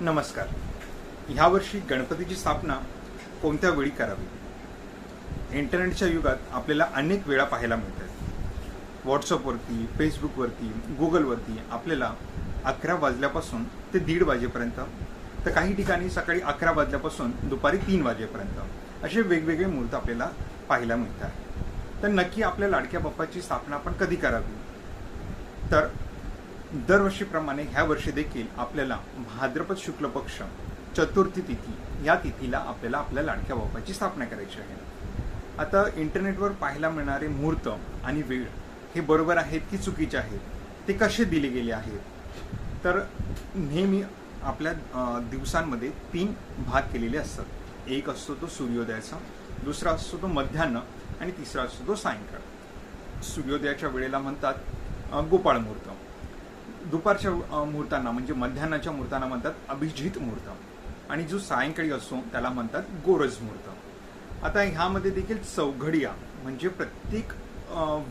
नमस्कार. ह्यावर्षी गणपतीची स्थापना कोणत्या वेळी करावी? इंटरनेटच्या युगात आपल्याला अनेक वेळा पाहायला मिळतात. व्हॉट्सअपवरती फेसबुकवरती गुगलवरती आपल्याला अकरा वाजल्यापासून ते दीड वाजेपर्यंत तर काही ठिकाणी सकाळी अकरा वाजल्यापासून दुपारी तीन वाजेपर्यंत असे वेगवेगळे मुहूर्त आपल्याला पाहायला मिळतात. तर नक्की आपल्या लाडक्या बाप्पाची स्थापना आपण कधी करावी? तर दरवर्षीप्रमाणे ह्या वर्षी देखील आपल्याला भाद्रपद शुक्ल पक्ष चतुर्थी तिथी या तिथीला आपल्याला आपल्या लाडक्या बाप्पाची स्थापना करायची आहे. आता इंटरनेटवर पाहायला मिळणारे मुहूर्त आणि वेळ हे बरोबर आहेत की चुकीचे आहेत? ते कसे दिले गेले आहेत? तर नेहमी आपल्या दिवसांमध्ये तीन भाग केलेले असतात. एक असतो तो सूर्योदयाचा दुसरा असतो तो मध्यान्ह आणि तिसरा असतो तो सायंकाळ. सूर्योदयाच्या वेळेला म्हणतात गोपाळ मुहूर्त. दुपारच्या मुहूर्तांना म्हणजे मध्यान्नाच्या मुहूर्तांना म्हणतात अभिजित मुहूर्त. आणि जो सायंकाळी असतो त्याला म्हणतात गोरज मुहूर्त. आता ह्यामध्ये देखील चौघडिया म्हणजे प्रत्येक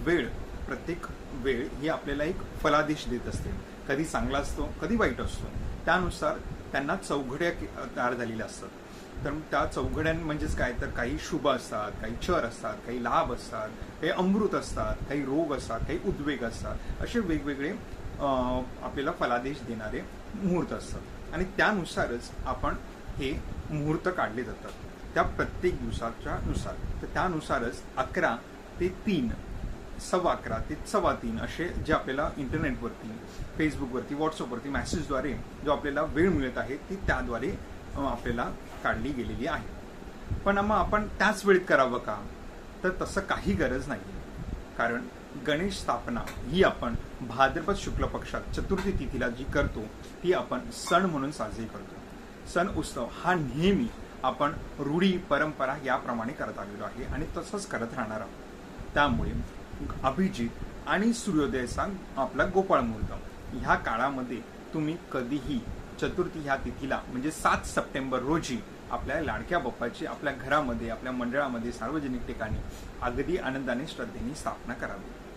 वेळ प्रत्येक वेळ ही आपल्याला एक फलादेश देत असते. कधी चांगला असतो कधी वाईट असतो. त्यानुसार त्यांना चौघड्या तयार झालेल्या असतात. तर त्या चौघड्यां म्हणजेच काय? तर काही शुभ असतात काही चर असतात काही लाभ असतात काही अमृत असतात काही रोग असतात काही उद्वेग असतात. असे वेगवेगळे आपल्याला फलादेश देणारे मुहूर्त असतात. आणि त्यानुसारच आपण हे मुहूर्त काढले जातात. त्या प्रत्येक दिवसाच्या नुसार. तर त्यानुसारच अकरा ते तीन सव्वा अकरा ते सव्वा तीन असे जे आपल्याला इंटरनेटवरती फेसबुकवरती व्हॉट्सअपवरती मॅसेजद्वारे जो आपल्याला वेळ मिळत आहे ती त्याद्वारे आपल्याला काढली गेलेली आहे. पण मग आपण त्याच वेळेत करावं का? तर तसं काही गरज नाही कारण गणेश स्थापना ही आपण भाद्रपद शुक्ल पक्षात चतुर्थी तिथीला जी करतो ती आपण सण म्हणून साजरी करतो. सण उत्सव हा नेहमी आपण रूढी परंपरा याप्रमाणे करत आलेलो आहे आणि तसंच करत राहणार आहोत. त्यामुळे अभिजित आणि सूर्योदयचा आपला गोपाळ मुहूर्त. ह्या काळामध्ये तुम्ही कधीही चतुर्थी ह्या तिथीला म्हणजे सात सप्टेंबर रोजी आपल्या लाडक्या बाप्पाची आपल्या घरामध्ये आपल्या मंडळामध्ये सार्वजनिक ठिकाणी अगदी आनंदाने श्रद्धेने स्थापना करावी.